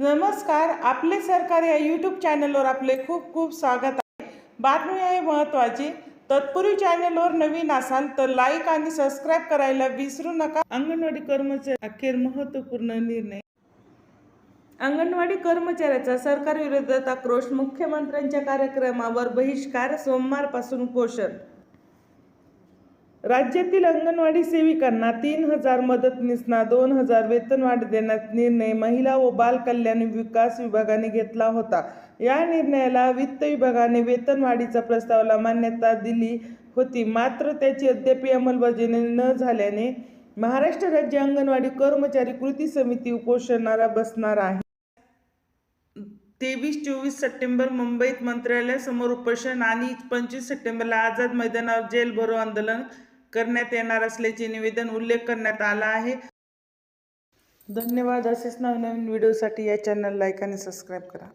नमस्कार आपले सरकार या यूट्यूब चॅनलवर आपले खूप खूप स्वागत आहे. बातमी आहे महत्त्वाची तत्पूर्वी चॅनलवर नवीन असाल तर लाईक आणि सबस्क्राईब करायला विसरू नका. अंगणवाडी कर्मचारी अखेर महत्त्वपूर्ण निर्णय. अंगणवाडी कर्मचाऱ्याचा सरकारविरोधात आक्रोश. मुख्यमंत्र्यांच्या कार्यक्रमावर बहिष्कार. सोमवारपासून उपोषण राज्यातील अंगणवाडी सेविकांना तीन हजार मदतनीसना दोन हजार वेतनवाढ देण्याचा निर्णय महिला व बाल कल्याण विकास विभागाने घेतला होता. या निर्णयाला वित्त विभागाने वेतनवाढीचा प्रस्तावाला मान्यता दिली होती. मात्र त्याची अद्याप अंमलबजावणी न झाल्याने महाराष्ट्र राज्य अंगणवाडी कर्मचारी कृती समिती उपोषणाला बसणार आहे. तेवीस चोवीस सप्टेंबर मुंबईत मंत्रालयासमोर उपोषण आणि पंचवीस सप्टेंबरला आझाद मैदानावर जेल भरो आंदोलन करण्यात येणार असल्याचे निवेदन उल्लेख करण्यात आला आहे. धन्यवाद. असेच नवनवीन व्हिडिओसाठी या चॅनल लाईक आणि सबस्क्राईब करा.